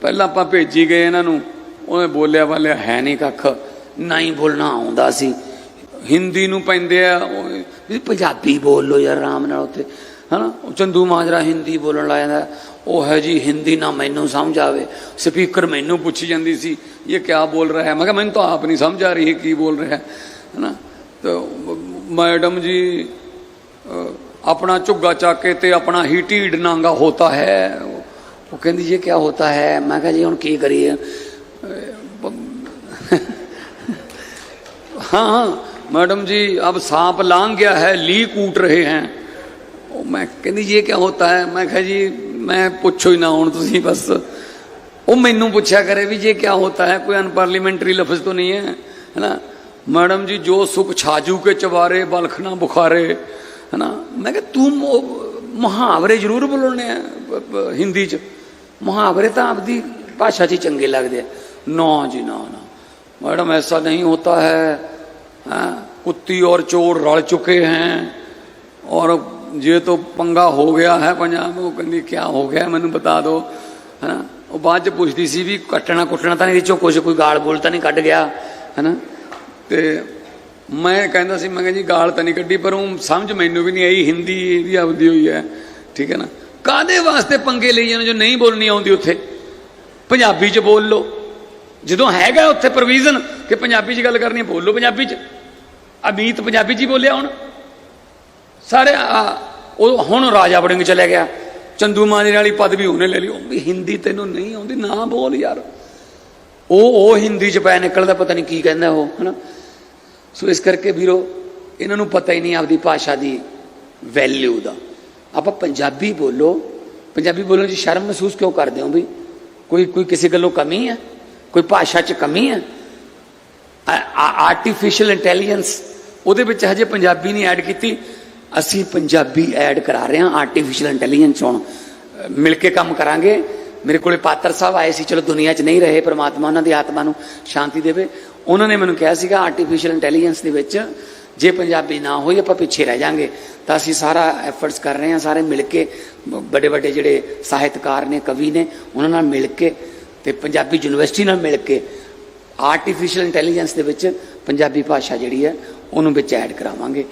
ਪਹਿਲਾਂ ਆਪਾਂ ਭੇਜੀ ਗਏ ਇਹਨਾਂ ਨੂੰ, ਉਹਨੇ ਬੋਲਿਆ, ਵਾਲਿਆ, ਹੈ ਨਹੀਂ ਕੱਖ ਨਹੀਂ ਬੋਲਣਾ ਆਉਂਦਾ ਸੀ। ਹਿੰਦੀ ਨੂੰ ਪੈਂਦੇ ਆ, ਉਹ ਵੀ ਪੰਜਾਬੀ ਬੋਲ ਲੋ ਯਾਰ, ਆਰਾਮ ਨਾਲ ਉੱਥੇ, ਹਨਾ? ਉਹ ਚੰਦੂ ਮਾਜਰਾ ਹਿੰਦੀ ਬੋਲਣ ਲੱਗ ਜਾਂਦਾ। ਉਹ ਹੈ ਜੀ, ਹਿੰਦੀ ਨਾ ਮੈਨੂੰ ਸਮਝ ਆਵੇ। ਸਪੀਕਰ ਮੈਨੂੰ ਪੁੱਛੀ ਜਾਂਦੀ ਸੀ, ਇਹ ਕਿਆ ਬੋਲ ਰਿਹਾ ਹੈ? ਮੈਂ ਕਿਹਾ, ਮੈਨੂੰ ਤਾਂ ਆਪ ਨਹੀਂ ਸਮਝ ਆ ਰਹੀ ਹੈ ਕੀ ਬੋਲ ਰਿਹਾ ਹੈ? ਹਨਾ? ਤਾਂ ਮੈਡਮ ਜੀ ਆਪਣਾ ਝੁੱਗਾ ਚੱਕ ਕੇ ਤੇ ਆਪਣਾ ਹੀ ਢੀਡ ਨਾਂਗਾ ਹੋਤਾ ਹੈ ਉਹ ਕਹਿੰਦੀ ਇਹ ਕਿਆ ਹੋਤਾ ਹੈ ਮੈਂ ਕਿਹਾ ਜੀ ਹੁਣ ਕੀ ਕਰੀਏ हाँ हाँ मैडम जी अब सांप लांग गया है ली कूट रहे हैं ਉਹ ਮੈਂ ਕਹਿੰਦੀ ਜੀ ਇਹ ਕੀ ਹੁੰਦਾ ਹੈ ਮੈਂ ਕਿਹਾ ਜੀ ਮੈਂ ਪੁੱਛੋ ਹੀ ਨਾ ਹੁਣ ਤੁਸੀਂ ਬਸ ਉਹ ਮੈਨੂੰ ਪੁੱਛਿਆ ਕਰੇ ਵੀ ਇਹ ਕੀ ਹੁੰਦਾ ਹੈ ਕੋਈ ਅਨਪਾਰਲੀਮੈਂਟਰੀ ਲਫ਼ਜ਼ ਤਾਂ ਨਹੀਂ ਹੈ ਹੈ ਨਾ ਮੈਡਮ ਜੀ ਜੋ ਸੁਖ ਛਾਜੂ ਕੇ ਚਵਾਰੇ ਬਲਖ ਨਾ ਬੁਖਾਰੇ ਹੈ ਨਾ ਮੈਂ ਕਿਹਾ ਤੂੰ ਉਹ ਮੁਹਾਵਰੇ ਜ਼ਰੂਰ ਬੋਲਣੇ ਆ ਬ- ਬ- ਹਿੰਦੀ ਚ ਮੁਹਾਵਰੇ ਤਾਂ ਆਪਦੀ ਭਾਸ਼ਾ 'ਚ ਚੰਗੇ ਲੱਗਦੇ ਆ। ਨੋ ਜੀ, ਨੋ, ਨਾ। ਮੈਡਮ, ਐਸਾ ਨਹੀਂ ਹੋਤਾ ਹੈ, ਹਾਂ? ਕੁੱਤੀ ਔਰ ਚੋਰ ਰਲ ਚੁੱਕੇ ਹੈ। ਔਰ ਜੇ ਤੋ ਪੰਗਾ ਹੋ ਗਿਆ ਹੈ ਪੰਜਾਬ, ਉਹ ਕਹਿੰਦੀ ਕੀ ਹੋ ਗਿਆ? ਮੈਨੂੰ ਬਤਾ ਦਿਓ। ਹਨਾ ਉਹ ਬਾਅਦ ਚ ਪੁੱਛਦੀ ਸੀ ਵੀ ਕੱਟਣਾ ਕੁੱਟਣਾ ਤਾਂ ਨਹੀਂ ਵਿੱਚੋਂ ਕੁਝ ਕੋਈ ਗਾਲ ਬੋਲ ਤਾਂ ਨਹੀਂ ਕੱਢ ਗਿਆ, ਹਨਾ? ਤੇ ਮੈਂ ਕਹਿੰਦਾ ਸੀ, ਮੈਂ ਕਹਿੰਦਾ ਜੀ, ਗਾਲ ਤਾਂ ਨਹੀਂ ਕੱਢੀ, ਪਰ ਉਹ ਸਮਝ ਮੈਨੂੰ ਵੀ ਨਹੀਂ ਆਈ, ਹਿੰਦੀ ਵੀ ਆਪਦੀ ਹੋਈ ਹੈ, ਠੀਕ ਹੈ ਨਾ? ਕਾਦੇ ਵਾਸਤੇ ਪੰਗੇ ਲਈ ਜਾਂਦੇ ਜੋ ਨਹੀਂ ਬੋਲਣੀ ਆਉਂਦੀ ਉੱਥੇ? ਪੰਜਾਬੀ ਚ ਬੋਲ ਲਓ। ਜਦੋਂ ਹੈਗਾ ਉੱਥੇ ਪ੍ਰੋਵੀਜ਼ਨ ਕਿ ਪੰਜਾਬੀ 'ਚ ਗੱਲ ਕਰਨੀ ਹੈ, ਬੋਲੋ ਪੰਜਾਬੀ 'ਚ। ਅਮੀਤ ਪੰਜਾਬੀ 'ਚ ਹੀ ਬੋਲਿਆ ਹੁਣ। ਸਾਰੇ ਉਹ ਹੁਣ ਰਾਜਾ ਵੜਿੰਗ ਚਲੇ ਗਿਆ। ਚੰਦੂ ਮਾਜਰੇ ਵਾਲੀ ਪਦਵੀ ਉਹਨੇ ਲੈ ਲਈ। ਉਹ ਵੀ ਹਿੰਦੀ ਤੈਨੂੰ ਨਹੀਂ ਆਉਂਦੀ ਨਾ ਬੋਲ ਯਾਰ। ਉਹ ਉਹ ਹਿੰਦੀ 'ਚ ਪੈ ਨਿਕਲਦਾ ਪਤਾ ਨਹੀਂ ਕੀ ਕਹਿੰਦਾ ਉਹ ਹਨਾ? ਸੋ ਇਸ ਕਰਕੇ ਵੀਰੋ ਇਹਨਾਂ ਨੂੰ ਪਤਾ ਹੀ ਨਹੀਂ ਆਪਦੀ ਭਾਸ਼ਾ ਦੀ ਵੈਲਿਊ ਦਾ। ਆਪਾਂ ਪੰਜਾਬੀ ਬੋਲੋ। ਪੰਜਾਬੀ ਬੋਲਣ 'ਚ ਸ਼ਰਮ ਮਹਿਸੂਸ ਕਿਉਂ ਕਰਦੇ ਹੋ ਵੀ ਕੋਈ ਕੋਈ ਕਿਸੇ ਗੱਲੋਂ ਕਮੀ ਹੈ? ਕੋਈ ਭਾਸ਼ਾ 'ਚ ਕਮੀ ਹੈ? ਆਰਟੀਫੀਸ਼ੀਅਲ ਇੰਟੈਲੀਜੈਂਸ ਉਹਦੇ ਵਿੱਚ ਹਜੇ ਪੰਜਾਬੀ ਨਹੀਂ ਐਡ ਕੀਤੀ। ਅਸੀਂ ਪੰਜਾਬੀ ਐਡ ਕਰਾ ਰਹੇ ਹਾਂ ਆਰਟੀਫੀਸ਼ੀਅਲ ਇੰਟੈਲੀਜੈਂਸ ਹੁਣ। ਮਿਲ ਕੇ ਕੰਮ ਕਰਾਂਗੇ। ਮੇਰੇ ਕੋਲੇ ਪਾਤਰ ਸਾਹਿਬ ਆਏ ਸੀ, ਚਲੋ ਦੁਨੀਆ 'ਚ ਨਹੀਂ ਰਹੇ, ਪ੍ਰਮਾਤਮਾ ਉਹਨਾਂ ਦੀ ਆਤਮਾ ਨੂੰ ਸ਼ਾਂਤੀ ਦੇਵੇ। ਉਹਨਾਂ ਨੇ ਮੈਨੂੰ ਕਿਹਾ ਸੀਗਾ ਆਰਟੀਫੀਸ਼ੀਅਲ ਇੰਟੈਲੀਜੈਂਸ ਦੇ ਵਿੱਚ ਜੇ ਪੰਜਾਬੀ ਨਾ ਹੋਈ, ਆਪਾਂ ਪਿੱਛੇ ਰਹਿ ਜਾਾਂਗੇ। ਤਾਂ ਅਸੀਂ ਸਾਰਾ ਐਫਰਟਸ ਕਰ ਰਹੇ ਹਾਂ, ਸਾਰੇ ਮਿਲ ਕੇ, ਵੱਡੇ ਵੱਡੇ ਜਿਹੜੇ ਸਾਹਿਤਕਾਰ ਨੇ, ਕਵੀ ਨੇ, ਉਹਨਾਂ ਨਾਲ ਮਿਲ ਕੇ ਤੇ ਪੰਜਾਬੀ ਯੂਨੀਵਰਸਿਟੀ ਨਾਲ ਮਿਲ ਕੇ ਆਰਟੀਫੀਸ਼ੀਅਲ ਇੰਟੈਲੀਜੈਂਸ ਦੇ ਵਿੱਚ ਪੰਜਾਬੀ ਭਾਸ਼ਾ ਜਿਹੜੀ ਹੈ, ਉਹਨੂੰ ਵਿੱਚ ਐਡ ਕਰਾਵਾਂਗੇ।